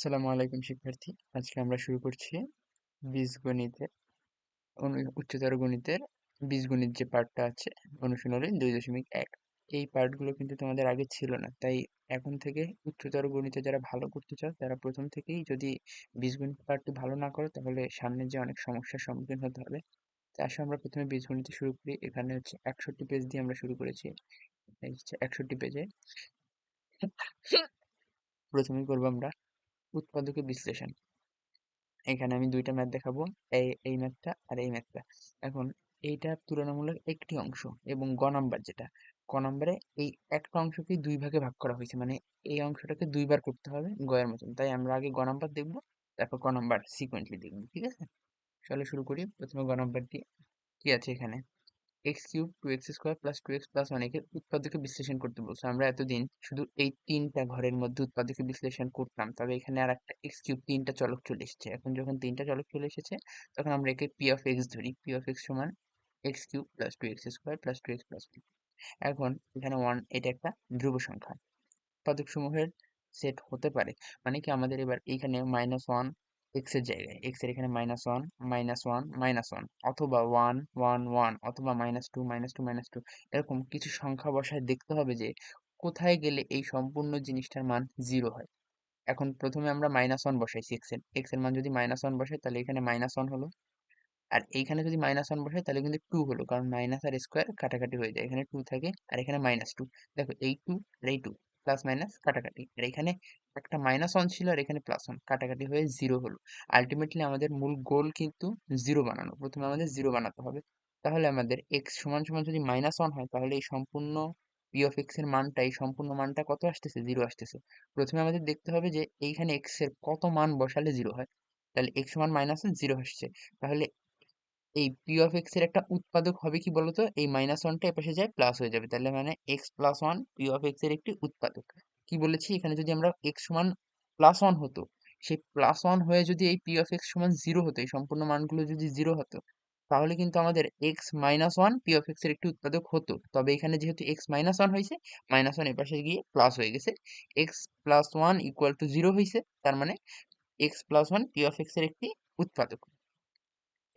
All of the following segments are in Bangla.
আসসালামু আলাইকুম শিক্ষার্থী। আজকে আমরা শুরু করছি বীজগণিতের উচ্চতর গণিতের বীজগণিত যে পার্টটা আছে অনুশীলনী দুই দশমিক এক। এই পার্টগুলো কিন্তু তোমাদের আগে ছিল না। তাই এখন থেকে উচ্চতর গণিতে যারা ভালো করতে চাও, তারা প্রথম থেকেই যদি বীজগণিত পার্টটি ভালো না করো, তাহলে সামনে যে অনেক সমস্যার সম্মুখীন হতে হবে। তাই আসলে আমরা প্রথমে বীজগণিতে শুরু করি। এখানে হচ্ছে একষট্টি পেজ দিয়ে আমরা শুরু করেছি। একষট্টি পেজে প্রথমে করব আমরা উৎপাদকের বিশ্লেষণ। এখানে আমি দুইটা ম্যাথ দেখাবো, এই এই ম্যাথটা আর এই ম্যাথটা। এখন এইটা তুলনামূলক একটি অংশ এবং গ নাম্বার যেটা। ক নাম্বারে এই একটা অংশকে দুই ভাগে ভাগ করা হয়েছে মানে এই অংশটাকে দুইবার করতে হবে গ এর মতন। তাই আমরা আগে গ নাম্বার দেখব, তারপর ক নাম্বার সিকুয়েন্টলি দেখব, ঠিক আছে? চলো শুরু করি। প্রথমে গ নাম্বার দিয়ে কি আছে এখানে? X cube two x square plus two x plus একে উৎপাদকে বিশ্লেষণ করতে বলছে। আমরা এতদিন শুধু এই তিনটা ঘরের মধ্যে উৎপাদকে বিশ্লেষণ করতাম। তবে এখানে আর একটা এক্স কিউব তিনটা চলক চলে এসেছে। এখন যখন তিনটা চলক চলে এসেছে, তখন আমরা একে পি অফ এক্স ধরি। পি অফ এক্স সমান x cube plus two x square plus two x plus এখন এখানে ওয়ান এটা একটা ধ্রুব সংখ্যা। উৎপাদক সমূহের সেট হতে পারে। মানে কি আমাদের এবার এইখানে মাইনাস ওয়ান এক্সের জায়গায় এক্সের এখানে minus one minus one minus one অথবা ওয়ান ওয়ান ওয়ান অথবা minus two minus two minus two এরকম কিছু সংখ্যা বসায় দেখতে হবে যে কোথায় গেলে এই সম্পূর্ণ জিনিসটার মান জিরো হয়। এখন প্রথমে আমরা মাইনাস ওয়ান বসাইছি এক্সের মান যদি মাইনাস ওয়ান বসাই তাহলে এখানে মাইনাস ওয়ান হলো। আর এইখানে যদি মাইনাস ওয়ান বসাই তাহলে কিন্তু টু হলো, কারণ মাইনাস আর স্কোয়ার কাটাকাটি হয়ে যায়, এখানে টু থাকে আর এখানে মাইনাস টু দেখো এই টু আর এই টু প্লাস মাইনাস কাটাকাটি। আর এখানে একটা মাইনাস ওয়ান ছিল, আর এখানে প্লাস ওয়ান কাটাকাটি হয়ে জিরো হলো। আলটিমেটলি আমাদের মূল গোল কিন্তু জিরো বানানো। প্রথমে আমাদের জিরো বানাতে হবে। তাহলে আমাদের এক্স সমান সমান যদি মাইনাস ওয়ান হয়, তাহলে এই সম্পূর্ণ পি অফ এক্সের মানটা, এই সম্পূর্ণ মানটা কত আসতেছে? জিরো আসতেছে। প্রথমে আমাদের দেখতে হবে যে এইখানে এক্সের কত মান বসালে জিরো হয়। তাহলে এক্স সমান মাইনাস ওয়ান জিরো আসছে। তাহলে এই পি অফ এক্সের একটা উৎপাদক হবে কি বলতো? এই মাইনাস ওয়ানটা এপাশে যায় প্লাস হয়ে যাবে। তাহলে মানে x plus one p of এক্সের একটি উৎপাদক। কি বলেছি? এখানে যদি আমরা এক্স সমান প্লাস ওয়ান হতো, সেই প্লাস ওয়ান হয়ে যদি এই পি অফ এক্স সমান জিরো হতো, এই সম্পূর্ণ মানগুলো যদি জিরো হতো, তাহলে কিন্তু আমাদের x minus one p of এক্সের একটি উৎপাদক হতো। তবে এখানে যেহেতু এক্স মাইনাস ওয়ান হয়েছে মাইনাস ওয়ান এপাশে গিয়ে প্লাস হয়ে গেছে। X plus one equal to zero হয়েছে, তার মানে x plus one p of এক্সের একটি উৎপাদক।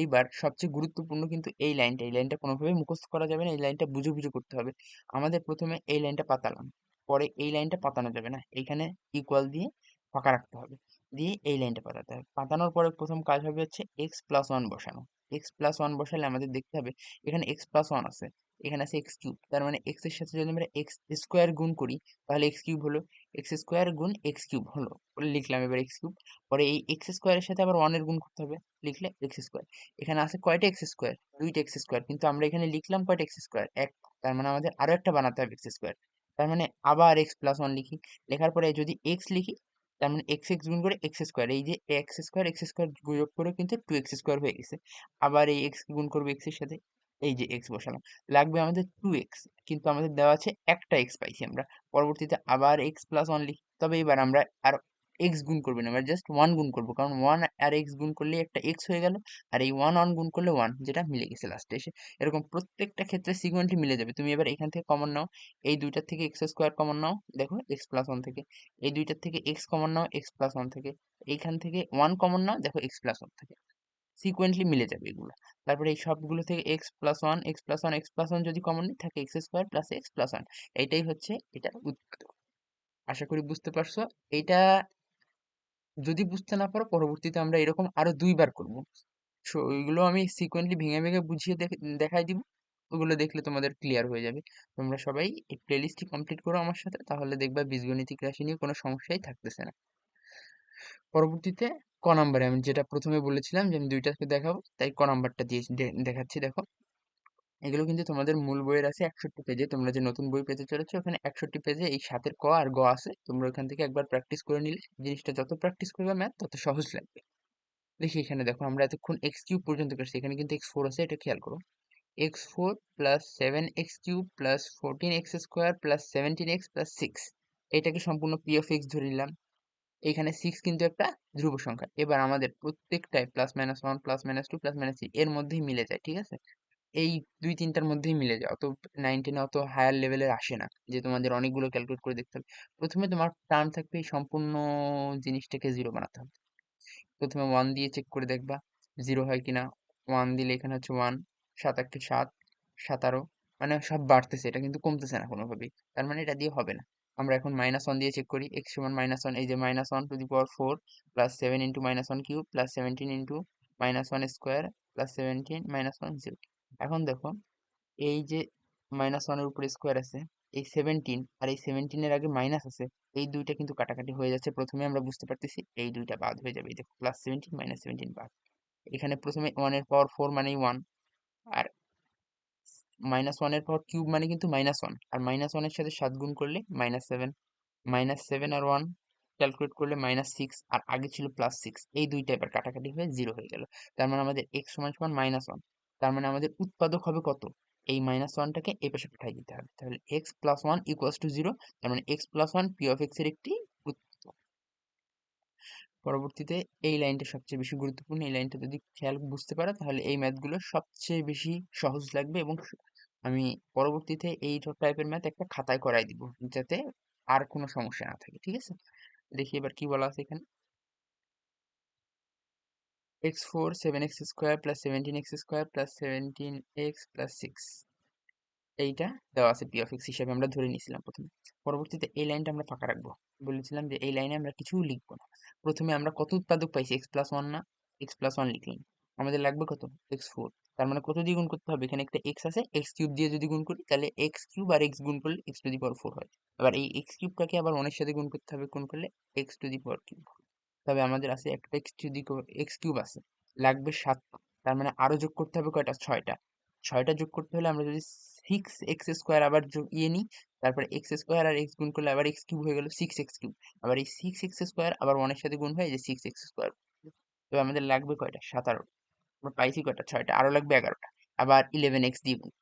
এইবার সবচেয়ে গুরুত্বপূর্ণ কিন্তু এই লাইনটা। এই লাইনটা কোনোভাবেই মুখস্থ করা যাবে না, এই লাইনটা বুঝে বুঝে করতে হবে। আমাদের প্রথমে এই লাইনটা পাতালাম, পরে এই লাইনটা পাতানো যাবে না। এইখানে ইকুয়াল দিয়ে ফাঁকা রাখতে হবে, দিয়ে এই লাইনটা পাতাতে হবে। পাতানোর পরে প্রথম কাজ হবে হচ্ছে এক্স প্লাস ওয়ান বসানো। এক্স প্লাস ওয়ান বসালে আমাদের দেখতে হবে, এখানে এক্স প্লাস ওয়ান আছে। এখানে আছে এক্স কিউব তার মানে এক্সের সাথে যদি আমরা এক্স স্কোয়ার গুণ করি, তাহলে এক্স কিউব হলো এক্স স্কোয়ার গুণ এক্স কিউব হলো লিখলাম এবার এক্স কিউব পরে এই এক্স স্কোয়ারের সাথে আবার ওয়ানের গুণ করতে হবে, লিখলে এক্স স্কোয়ার এখানে আছে কয়টা এক্স স্কোয়ার দুইটা এক্স স্কোয়ার কিন্তু আমরা এখানে লিখলাম কয়টা এক্স স্কোয়ার এক, তার মানে আমাদের আরও একটা বানাতে হবে এক্স স্কোয়ার তার মানে আবার এক্স প্লাস ওয়ান লিখি, লেখার পরে যদি এক্স লিখি, তার মানে এক্স এক্স গুণ করে এক্স স্কোয়ার এই যে এক্স স্কোয়ার এক্স স্কোয়ার যোগ করে কিন্তু টু এক্স স্কোয়ার হয়ে গেছে, আবার এই এক্স গুণ করব এক্সের সাথে এই যে এক্স বসালাম, লাগবে আমাদের টু এক্স কিন্তু আমাদের দেওয়া আছে একটা এক্স পাইছি আমরা। পরবর্তীতে আবার এক্স প্লাস ওয়ান লিখি, তবে এবার আমরা আর এক্স গুণ করবে না, আমরা জাস্ট ওয়ান গুণ করব, কারণ ওয়ান আর এক্স গুণ করলে একটা এক্স হয়ে গেল, আর এই ওয়ান ওয়ান গুণ করলে ওয়ান যেটা মিলে গেছে লাস্টে এসে। এরকম প্রত্যেকটা ক্ষেত্রে সিকুয়েন্টলি মিলে যাবে। তুমি এবার এখান থেকে কমন নাও, এই দুইটার থেকে এক্স স্কোয়ার কমন নাও, দেখো এক্স প্লাস ওয়ান থেকে, এই দুইটার থেকে এক্স কমন নাও এক্স প্লাস ওয়ান থেকে, এইখান থেকে ওয়ান কমন নাও, দেখো এক্স প্লাস ওয়ান থেকে। সিকুয়েন্টলি মিলে যাবে এগুলো। তারপরে এই সবগুলো থেকে x plus one x plus one x plus one যদি কমন থাকে x square plus x plus one এইটাই হচ্ছে এটার উৎপাদক আশা করি বুঝতে পারছ। এটা যদি বুঝতে না পারো, পরবর্তীতে আমরা এরকম আরও দুইবার করব। সো ওইগুলো আমি সিকোয়েন্টলি ভেঙে ভেঙে বুঝিয়ে দেখাই দিব। ওগুলো দেখলে তোমাদের ক্লিয়ার হয়ে যাবে। তোমরা সবাই এই প্লেলিস্টটি কমপ্লিট করো আমার সাথে, তাহলে দেখবা বীজগণিতিক রাশি নিয়ে কোনো সমস্যাই থাকতেছে না। পরবর্তীতে ক নাম্বারে আমি যেটা প্রথমে বলেছিলাম যে আমি দুইটাকে দেখাবো, তাই ক নাম্বারটা দিয়ে দেখাচ্ছি দেখো। এগুলো কিন্তু তোমাদের মূল বইয়ের আছে একষট্টি পেজে, তোমরা যে নতুন বই পেতে চলেছো ওখানে একষট্টি পেজে এই সাতের ক আর গ আছে, তোমরা ওখান থেকে একবার প্র্যাকটিস করে নিলে, জিনিসটা যত প্র্যাকটিস করবে ম্যাথ তত সহজ লাগবে। দেখি এখানে দেখো, আমরা এতক্ষণ এক্স কিউব পর্যন্ত করছি, এখানে কিন্তু এক্স ফোর আছে, এটা খেয়াল করো। X four plus seven x cube plus fourteen x square plus seventeen x plus six এটাকে সম্পূর্ণ পি অফ এক্স ধরে নিলাম। এখানে সিক্স কিন্তু একটা ধ্রুব সংখ্যা। এবার আমাদের প্রত্যেকটাই plus minus one plus minus two plus minus three এর মধ্যেই মিলে যায়, ঠিক আছে? এই দুই তিনটার মধ্যেই মিলে যায়। অত নাইন অত হায়ার লেভেলের আসে না, যে তোমাদের অনেকগুলো ক্যালকুলেট করে দেখতে হবে। প্রথমে তোমার টার্ম থাকবে এই সম্পূর্ণ জিনিসটাকে জিরো বানাতে হবে। প্রথমে ওয়ান দিয়ে চেক করে দেখবা জিরো হয় কিনা। ওয়ান দিলে এখানে হচ্ছে ওয়ান সাত একটু সাত সাতারো মানে সব বাড়তেছে, এটা কিন্তু কমতেছে না কোনোভাবেই। তার মানে এটা দিয়ে হবে না। আমরা এখন মাইনাস ওয়ান দিয়ে চেক করি এক্স সমান মাইনাস ওয়ান এই যে minus one to the power four plus seven into minus one cube plus seventeen into minus one square plus seventeen minus one zero এখন দেখো, এই যে মাইনাস ওয়ানের উপরে স্কোয়ার আছে, এই সেভেন্টিন আর এই সেভেন্টিনের আগে মাইনাস আছে, এই দুইটা কিন্তু কাটাকাটি হয়ে যাচ্ছে। প্রথমে আমরা বুঝতে পারতেছি এই দুইটা বাদ হয়ে যাবে। এই দেখো প্লাস সেভেন্টিন মাইনাস সেভেন্টিন বাদ। এখানে প্রথমে ওয়ানের পাওয়ার ফোর মানেই ওয়ান আর মাইনাস ওয়ানের পাওয়ার কিউব মানে কিন্তু মাইনাস ওয়ান আর মাইনাস ওয়ানের সাথে সাত গুণ করলে মাইনাস সেভেন মাইনাস সেভেন আর ওয়ান ক্যালকুলেট করলে মাইনাস সিক্স আর আগে ছিল প্লাস সিক্স এই দুইটা এবার কাটাকাটি হয়ে জিরো হয়ে গেল। তার মানে আমাদের এক্স সমান সমান মাইনাস ওয়ান তার মানে আমাদের উৎপাদক হবে কত? এই মাইনাস ওয়ানটাকে এই পাশে পাঠিয়ে দিতে হবে। তাহলে x plus one equals to zero তার মানে x plus one p of এক্সের একটি পরবর্তীতে এই লাইনটা সবচেয়ে বেশি গুরুত্বপূর্ণ, এই লাইনটা যদি খেয়াল বুঝতে পারো, তাহলে এই ম্যাথগুলো সবচেয়ে বেশি সহজ লাগবে এবং আমি পরবর্তীতে এই টাইপের ম্যাথ একটা খাতায় করাই দিব, যাতে আর কোনো সমস্যা না থাকে, ঠিক আছে? দেখি এবার কি বলা আছে এখানে। X four seven x square plus seventeen x square plus seventeen x plus six এইটা দেওয়া আছে পি অফ এক্স হিসাবে, আমরা ধরে নিয়েছিলাম প্রথমে। পরবর্তীতে এই লাইনটা আমরা ফাঁকা রাখব। বলেছিলাম যে এই লাইনে আমরা কিছু লিখব না। প্রথমে আমরা কত উৎপাদক পাইছি? এক্স প্লাস ওয়ান না? এক্স প্লাস ওয়ান লিখলাম। আমাদের লাগবে কত? এক্স ফোর তার মানে কত দিয়ে গুণ করতে হবে? এখানে একটা এক্স আছে এক্স কিউব দিয়ে যদি গুণ করি, তাহলে এক্স কিউব আর এক্স গুণ করলে x to the power four হয়। এবার এই এক্স কিউবটাকে আবার অনেক সাথে গুণ করতে হবে, গুণ করলে x to the power cube তবে আমাদের আছে একটা x to the x cube আছে, লাগবে সাত তার মানে আরও যোগ করতে হবে কয়টা? ছয়টা। ছয়টা যোগ করতে হলে আমরা যদি সিক্স এক্স স্কোয়ার আবার যোগ ইয়ে নিই, তারপরে এক্স স্কোয়ার আর এক্স গুণ করলে আবার এক্স কিউব হয়ে গেল সিক্স এক্স কিউব আবার এই সিক্স এক্স স্কোয়ার আবার ওয়ানের সাথে গুণ হয় যে সিক্স এক্স স্কোয়ার তো আমাদের লাগবে কয়টা? সাতারো আমরা পাইছি কয়টা ছয়টা আরও লাগবে এগারোটা। আবার ইলেভেন এক্স দিয়ে গুণ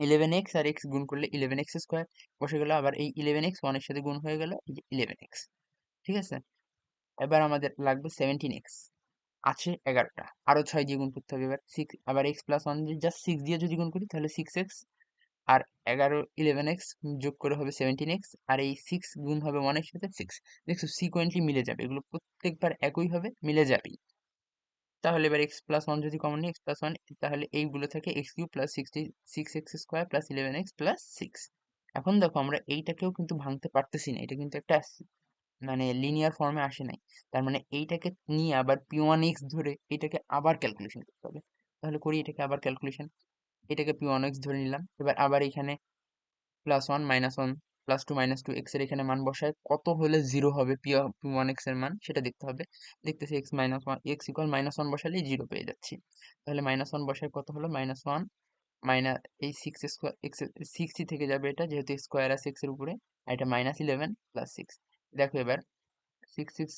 ইলেভেন এক্স আর এক্স গুণ করলে ইলেভেন এক্স স্কোয়ার বসে গেল, আবার এই ইলেভেন এক্স ওয়ানের সাথে গুণ হয়ে গেল ইলেভেন এক্স ঠিক আছে? এবার আমাদের লাগবে সেভেন্টিন এক্স আছে এগারোটা। আরও ছয় দিয়ে গুণ করতে হবে এবার। সিক্স আবার x plus one just six দিয়ে যদি গুণ করি, তাহলে সিক্স এক্স আর এগারো ইলেভেন এক্স যোগ করে হবে সেভেন্টিন এক্স আর এই সিক্স গুণ হবে ওয়ানের সাথে সিক্স দেখছ সিকোয়েন্টলি মিলে যাবে। এগুলো প্রত্যেকবার একই হবে, মিলে যাবেই। তাহলে এবার এক্স প্লাস ওয়ান যদি কমন নিই এক্স প্লাস ওয়ান তাহলে এইগুলো থেকে x cube plus sixty six x square plus eleven x plus six এখন দেখো আমরা এইটাকেও কিন্তু ভাঙতে পারতেছি না, এটা কিন্তু একটা মানে লিনিয়ার ফর্মে আসে নাই। তার মানে এইটাকে নিয়ে আবার পি ওয়ান এক্স ধরে এটাকে আবার ক্যালকুলেশন করতে হবে। তাহলে করি এটাকে আবার ক্যালকুলেশন এটাকে পি ওয়ান এক্স ধরে নিলাম। এবার আবার এখানে plus one minus one plus two minus two এক্সের এখানে মান বসায়, কত হলে জিরো হবে? পি ওয়ান এক্সের মান, সেটা দেখতে হবে। দেখতেছি x minus one x equal minus one বসালেই zero পেয়ে যাচ্ছি। তাহলে মাইনাস ওয়ান বসায় কত হলো? মাইনাস ওয়ান মাইনাস এই সিক্স স্কোয়ার এক্স সিক্সই থেকে যাবে এটা, যেহেতু স্কোয়ার আছে এক্সের উপরে, আর এটা মাইনাস ইলেভেন প্লাস সিক্স দেখো এবার সিক্স সিক্স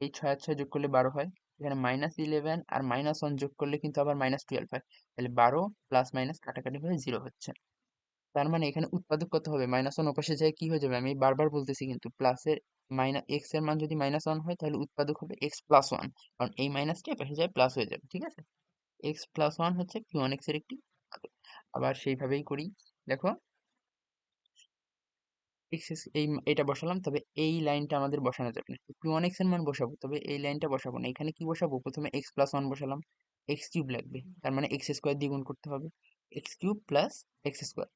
এই ছয় ছয় যোগ করলে বারো হয়। এখানে মাইনাস ইলেভেন আর মাইনাস ওয়ান যোগ করলে কিন্তু আবার মাইনাস টুয়েলভ হয়। তাহলে বারো প্লাস মাইনাস কাটাকাটি হয়ে জিরো হচ্ছে। তার মানে এখানে উৎপাদক কত হবে? মাইনাস ওয়ান ওপাশে যায় কি হয়ে যাবে? আমি বারবার বলতেছি কিন্তু প্লাসের মাইনাস এক্সের মান যদি মাইনাস ওয়ান হয়, তাহলে উৎপাদক হবে এক্স প্লাস ওয়ান কারণ এই মাইনাসটা এপাশে যায় প্লাস হয়ে যাবে, ঠিক আছে? এক্স প্লাস ওয়ান হচ্ছে কিউ এক্সের একটি আবার সেইভাবেই করি, দেখো। এক্স এই এটা বসালাম, তবে এই লাইনটা আমাদের বসানো যাবে না। পি ওয়ান এক্সের মান বসাবো, তবে এই লাইনটা বসাবো না। এখানে কি বসাবো? প্রথমে এক্স প্লাস ওয়ান বসালাম এক্স কিউব লাগবে। তার মানে এক্স স্কোয়ার দিয়ে গুণ করতে হবে। X cube plus x square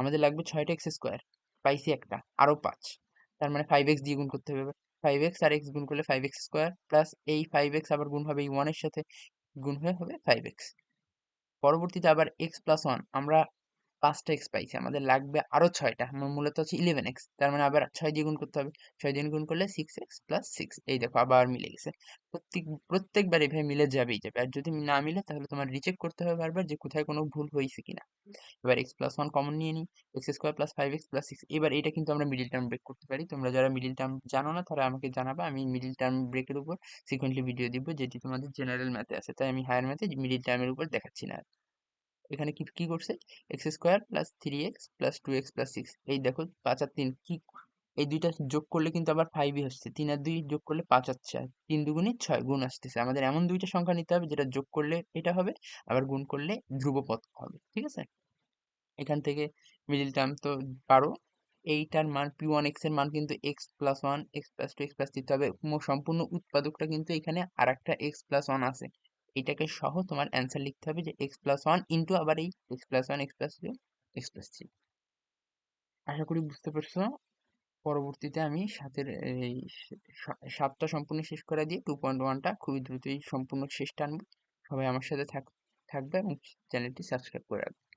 আমাদের লাগবে ছয়টা এক্স স্কোয়ার পাইছি একটা, আরও পাঁচ। তার মানে ফাইভ এক্স দিয়ে গুণ করতে হবে ফাইভ এক্স আর এক্স গুণ করলে ফাইভ এক্স স্কোয়ার প্লাস এই ফাইভ এক্স আবার গুণ হবে এই ওয়ানের সাথে গুণ হয়ে হবে ফাইভ এক্স। পরবর্তীতে আবার এক্স প্লাস ওয়ান আমরা পাঁচটা এক্স পাইছি। আমাদের লাগবে আরও ছয়টা। আমার মূলত হচ্ছে ইলেভেন এক্স তার মানে আবার ছয় দিয়ে গুণ করতে হবে। ছয় দিয়ে গুণ করলে সিক্স এক্স প্লাস সিক্স এই দেখো, আবার মিলে গেছে। প্রত্যেক প্রত্যেকবার এভাবে মিলে যাবেই যাবে। আর যদি না মিলে, তাহলে তোমার রিচেক করতে হবে বারবার যে কোথায় কোনো ভুল হয়েছে কিনা। এবার এক্স প্লাস ওয়ান কমন নিয়ে নিই। X square plus five x plus six এবার এটা কিন্তু আমরা মিডিল টার্ম ব্রেক করতে পারি। তোমরা যারা মিডিল টার্ম জানো না, তারা আমাকে জানাবে। আমি মিডিল টার্ম ব্রেকের উপর সিকুয়েন্টলি ভিডিও দিব, যেটি তোমাদের জেনারেল ম্যাথে আছে। তাই আমি হায়ার ম্যাথে মিডিল টার্মের উপর দেখাচ্ছি না। এখানে কি কি করছে? X square plus three x plus two x plus six এই দেখো, পাঁচ আর তিন, কি, এই দুইটা যোগ করলে কিন্তু আবার ফাইভই হচ্ছে তিন আর দুই যোগ করলে পাঁচ আর তিন দুগুণে ছয় গুণ আসতেছে। আমাদের এমন দুইটা সংখ্যা নিতে হবে, যেটা যোগ করলে এটা হবে, আবার গুণ করলে ধ্রুবপদ হবে। ঠিক আছে? এখান থেকে মিডিল টার্ম তো পারো। এইটার মান পি ওয়ান এক্সের মান কিন্তু x plus one x plus two x plus three তবে সম্পূর্ণ উৎপাদকটা কিন্তু এখানে আর একটা এক্স প্লাস ওয়ান আছে। এটাকে সহ তোমার অ্যান্সার লিখতে হবে যে এক্স প্লাস ওয়ান ইন্টু আবার এই x plus one x plus two x plus three আশা করি বুঝতে পারছ। পরবর্তীতে আমি সাতের, এই সাতটা সম্পূর্ণ শেষ করে দিয়ে টু পয়েন্ট ওয়ানটা খুবই দ্রুতই সম্পূর্ণ শেষ টানবো সবাই আমার সাথে থাক, থাকবে এবং চ্যানেলটি সাবস্ক্রাইব করে রাখবে।